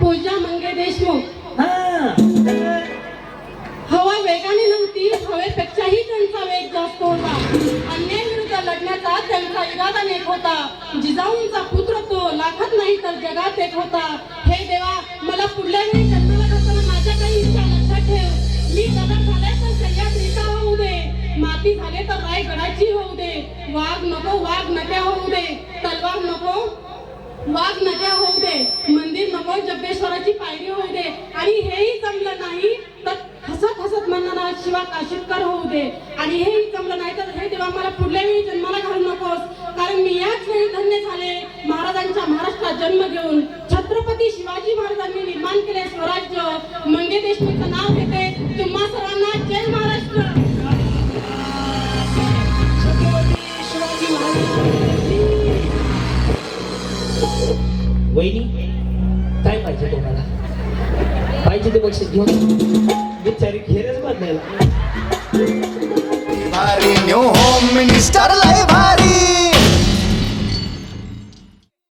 पूजा मंगे देशमुख. हा. हवा वेगाने नव्हती हवेपेक्षाही त्यांचा वेग जास्त होता. अन्यायाविरुद्ध लढण्याचा त्यांचा इरादा नेक होता. जिजाऊंचा पुत्र तो लाखात नाही तर जगात एक होता. हे देवा मला पुढल्या वेळी जन्माला घालताना माझ्या काही इच्छा लक्षात ठेव. मी गदा झाले तर सह्याद्रीचा होऊ दे. माती झाले तर रायगडाची होऊ दे. वाघ नको वाघ नक्या होऊ दे. तलवार नको वाघ नद्या होऊ दे. मंदिर नको जब्बेश्वराची पायरी होऊ दे. आणि हेही जमलं नाही तर हसत हसत म्हणणार शिवा काशितकर होऊ दे. आणि हेही जमलं नाही तर हे देवा मला पुढल्या वेळी जन्माला घालू नकोस. कारण मी याच वेळी धन्य झाले महाराजांच्या महाराष्ट्रात जन्म घेऊन. छत्रपती शिवाजी महाराजांनी निर्माण केले स्वराज्य. मंगे देशमुखचं नाव घेते. तुम्हा सर्वांना जय महाराष्ट्र. waiting काय पाहिजे तुम्हाला? पाहिजे ते बक्षीस घेऊन बिचारी घेरच बांधायला भारी न्यू होम मिनिस्टर लाईव्ह